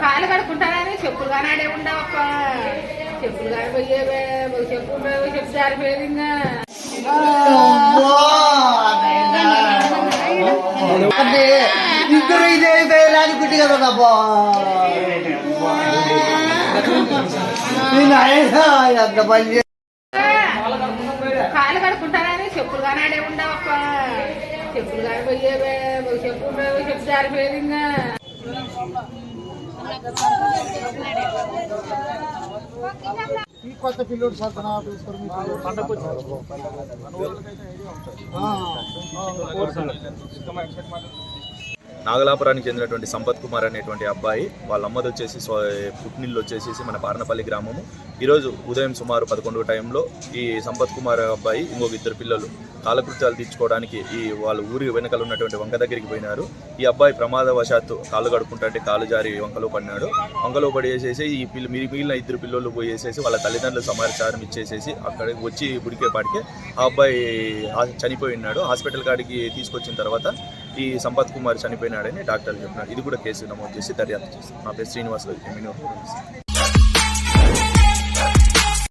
కాలు కడుక్కుంటానని చెప్పులు కానీ ఆడే ఉండవప్ప చెప్పులు కానీ పోయేవే చెప్పు చెప్పు జారిపోయేది ఇంకా. ఇద్దరు ఇది అయిపోయేలా అనుకుంటే కదా బాబా నేను అంత పని కానాడే ఉండవప్ప చెప్పులు ఒక చెప్పు చెప్పు జారిపోయేది ఇంకా ఈ కొత్త పిల్లోడు సత్తనా తీసుకొని. ఆ, నాగలాపురానికి చెందినటువంటి సంపత్ కుమార్ అనేటువంటి అబ్బాయి వాళ్ళ అమ్మది వచ్చేసి పుట్టినిల్లు వచ్చేసి మన పార్నపల్లి గ్రామము. ఈరోజు ఉదయం సుమారు పదకొండు టైంలో ఈ సంపత్ కుమార్ అబ్బాయి ఇంకొక ఇద్దరు పిల్లలు కాలకృత్యాలు తీర్చుకోవడానికి ఈ వాళ్ళ ఊరి వెనకాల ఉన్నటువంటి వంక దగ్గరికి పోయినారు. ఈ అబ్బాయి ప్రమాదవశాత్తు కాళ్ళు కడుక్కుంటే కాలు జారి వంకలో పడినాడు. వంకలో పడేసేసి ఈ పిల్ల మిగిలిన ఇద్దరు పిల్లలు పోయేసేసి వాళ్ళ తల్లిదండ్రులు సమాచారం ఇచ్చేసేసి అక్కడికి వచ్చి బుడికేపాటికి ఆ అబ్బాయి ఆ- చనిపోయి ఉన్నాడు. హాస్పిటల్ కాడికి తీసుకొచ్చిన తర్వాత ఈ సంపత్ కుమార్ చనిపోయినాడని డాక్టర్లు చెప్పినారు. ఇది కూడా కేసు నమోదు చేసి దర్యాప్తు చేస్తారు. నా పేరు శ్రీనివాస్ ఎమ్మెన్యూ